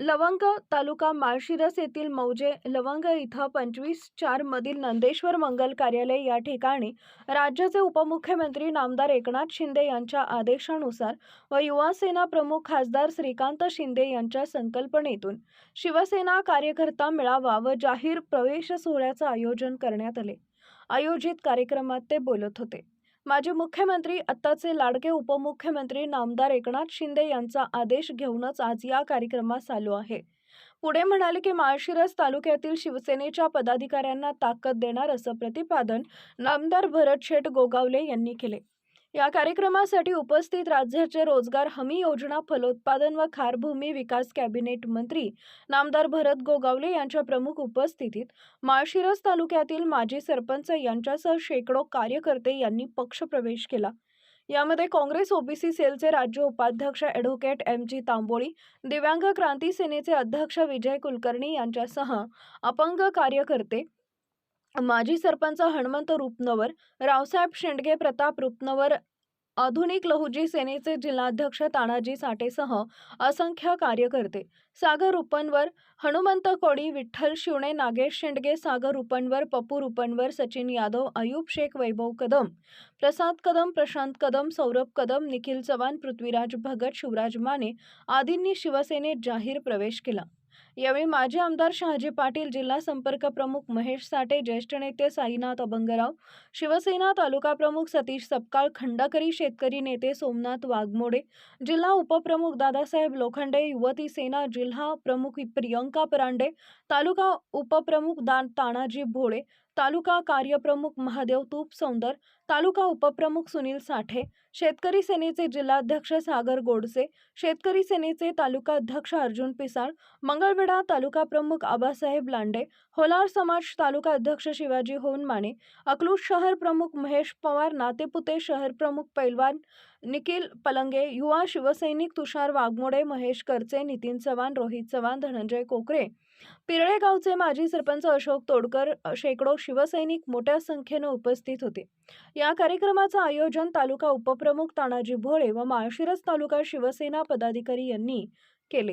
लवंग तालुका माळशिरस येथील मौजे लवंग इथं पंचवीस चार मधील नंदेश्वर मंगल कार्यालय या ठिकाणी राज्याचे उपमुख्यमंत्री नामदार एकनाथ शिंदे यांच्या आदेशानुसार व युवासेना प्रमुख खासदार श्रीकांत शिंदे यांच्या संकल्पनेतून शिवसेना कार्यकर्ता मेळावा व जाहीर प्रवेश सोहळ्याचं आयोजन करण्यात आले. आयोजित कार्यक्रमात ते बोलत होते. माजी मुख्यमंत्री आत्ताचे लाडके उपमुख्यमंत्री नामदार एकनाथ शिंदे यांचा आदेश घेऊनच आज या कार्यक्रमास चालू आहे. पुढे म्हणाले की माळशिरस तालुक्यातील शिवसेनेच्या पदाधिकाऱ्यांना ताकद देणार असं प्रतिपादन नामदार भरत शेठ गोगावले यांनी केले. या कार्यक्रमासाठी उपस्थित राज्याचे रोजगार हमी योजना फलोत्पादन व खारभूमी विकास कॅबिनेट मंत्री नामदार भरत गोगावले यांच्या प्रमुख उपस्थितीत माळशिरस तालुक्यातील माजी सरपंच यांच्यासह शेकडो कार्यकर्ते यांनी पक्षप्रवेश केला. यामध्ये काँग्रेस ओबीसी सेलचे राज्य उपाध्यक्ष ॲडव्होकेट एम जी तांबोळी दिव्यांग क्रांती सेनेचे अध्यक्ष विजय कुलकर्णी यांच्यासह अपंग कार्यकर्ते माजी सरपंच हणमंत रुपनवर रावसाहेब शेंडगे प्रताप रुपनवर आधुनिक लहुजी सेनेचे जिल्हाध्यक्ष तानाजी साठेसह असंख्य कार्यकर्ते सागर रूपनवर हनुमंत कोडी विठ्ठल शिवणे नागेश शेंडगे सागर रूपनवर पप्पू रूपनवर सचिन यादव अयूब शेख वैभव कदम प्रसाद कदम प्रशांत कदम सौरभ कदम निखिल चव्हाण पृथ्वीराज भगत शिवराज माने आदींनी शिवसेनेत जाहीर प्रवेश केला. यावेळी माजी आमदार शहाजी पाटील जिल्हा संपर्क प्रमुख महेश साठे ज्येष्ठ नेते साईनाथ अभंगराव शिवसेना तालुका प्रमुख सतीश सपकाळ खंडाकरी शेतकरी नेते सोमनाथ वाघमोडे जिल्हा उपप्रमुख दादासाहेब लोखंडे युवती सेना जिल्हा प्रमुख प्रियंका परांडे तालुका उपप्रमुख दान तानाजी भोळे तालुका कार्यप्रमुख महादेव तूप सौंदर तालुका उपप्रमुख सुनील साठे शेतकरी सेनेचे जिल्हाध्यक्ष सागर गोडसे शेतकरी सेनेचे तालुका अध्यक्ष अर्जुन पिसाळ मंगळवेढा तालुका प्रमुख आबासाहेब लांडे होलार समाज तालुका अध्यक्ष शिवाजी होनमाने अकलूज शहर प्रमुख महेश पवार नातेपुते शहर प्रमुख पैलवान निखिल पलंगे युवा शिवसैनिक तुषार वाघमोडे महेश करचे नितीन चव्हाण रोहित चव्हाण धनंजय कोकरे. पिरळे गावचे माजी सरपंच अशोक तोडकर शेकडो शिवसैनिक मोठ्या संख्येनं उपस्थित होते. या कार्यक्रमाचं आयोजन तालुका उपप्रमुख तानाजी भोळे व माळशिरस तालुका शिवसेना पदाधिकारी यांनी केले.